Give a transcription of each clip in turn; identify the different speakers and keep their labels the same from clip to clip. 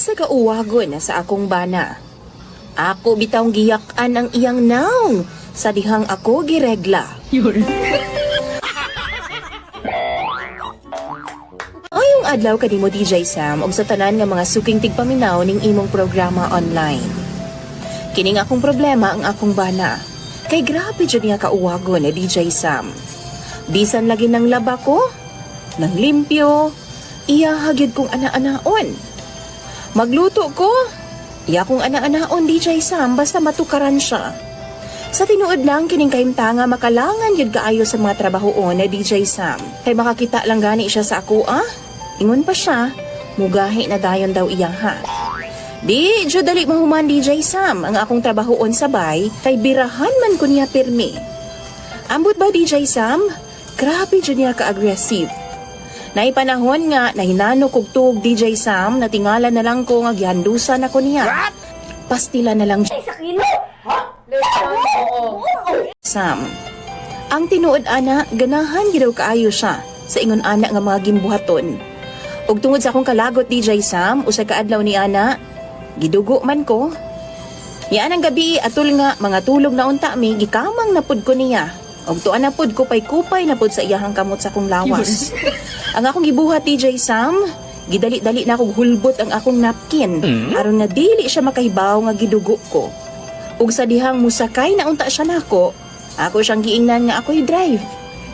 Speaker 1: sa kauwagon sa akong bana. Ako bitawng giyak-an ang iyang naong sa dihang ako giregla. Ayong adlaw kanimo DJ Sam og sa tanan nga mga suking tigpaminaw ning imong programa online. Kining akong problema ang akong bana. Kay grabe jud niya kauwagon ni DJ Sam. Bisan lagi ng laba ko, nang limpyo, iya hagyod kong ana-anaon. Magluto ko, iya kong ana-anaon DJ Sam basta matukaran siya. Sa tinuod lang kining kahimtanga makalangan yun kaayo sa mga trabahoon na DJ Sam. Kay makakita lang gani siya sa ako ah. Ingon pa siya, mugahi na dayon daw iya ha. Di, jud dali mahuman DJ Sam ang akong trabahoon sa bay kay birahan man ko niya pirmi. Ambot ba DJ Sam? Grabe jud niya ka-aggressive. Naipanahon nga na hinano kog tuog DJ Sam na tingala na lang ko nga gihandusan ako niya. Pastila na lang
Speaker 2: Sa kilo? Ha?
Speaker 1: Sam. Ang tinuod ana, ganahan gidaw kaayo siya sa ingon ana nga mga gimbuhaton. Ug tungod sa akong kalagot DJ Sam, usa ka adlaw ni ana, gidugo man ko. Yan ang gabi atul nga mga tulog na unta mi gikamang napud ko niya. Og tuan na pud kupay kupay na pud sa iyahang kamot sa akong lawas. ang akong gibuhat DJ Sam, gidali-dali na akong hulbot ang akong napkin aron na dili siya makahibaw nga gidugo ko. Ug sa dihang musakay na unta siya nako, ako siyang giingnan nga ako'y drive.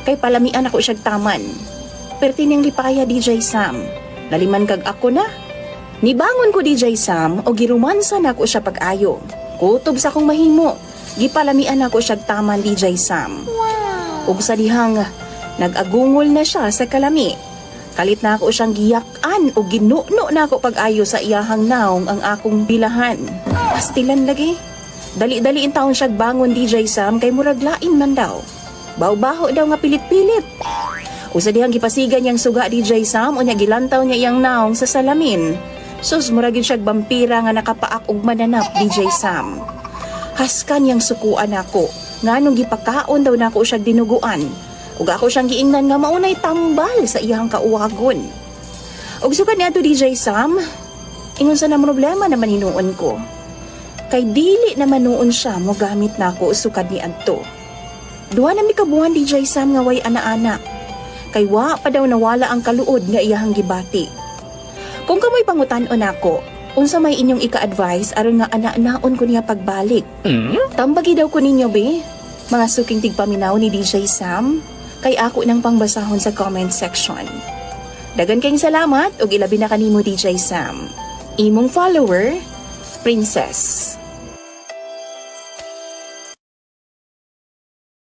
Speaker 1: Kay palamian ako siyang taman. Perti niyang lipaya DJ Sam. Naliman kag ako na. Nibangon ko DJ Sam o girumansa na ako siya pag-ayo. Kutob sa akong mahimo. Gipalamian ako siya taman DJ Sam. Ug sa dihang nag-agungol na siya sa kalami. Kalit na ako siyang giyakan o ginuno na ako pag-ayo sa iyahang naong ang akong bilahan. Pastilan lagi. Dali-dali in taon siya bangon DJ Sam kay murag lain man daw. Baw-baho daw nga pilit-pilit. Usa dihang gipasigan niyang suga DJ Sam unya gilantaw niya iyang naong sa salamin. Sus murag yun siya vampira nga nakapaak og mananap DJ Sam. Haskan niyang sukuan ako. Nganong gipakaon daw nako siya dinuguan. Ug ako siyang giingnan nga maunay tambal sa iyang kauwagon. Ug sugad niya DJ Sam, ingon sa na problema naman hinuon ko. Kay dili naman noon siya mo gamit na ako sukad ni Adto. Duha na mi kabuhan DJ Sam nga way ana-ana. Kay wa pa daw nawala ang kaluod nga iyahang gibati. Kung kamoy pangutan-on ako, unsa may inyong ika-advise aron nga ana-anaon ko niya pagbalik. Tambagi daw ko ninyo be, mga suking tigpaminaw ni DJ Sam, kay ako nang pangbasahon sa comment section. Dagan kayong salamat ug ilabi na kanimo DJ Sam. Imong follower, Princess.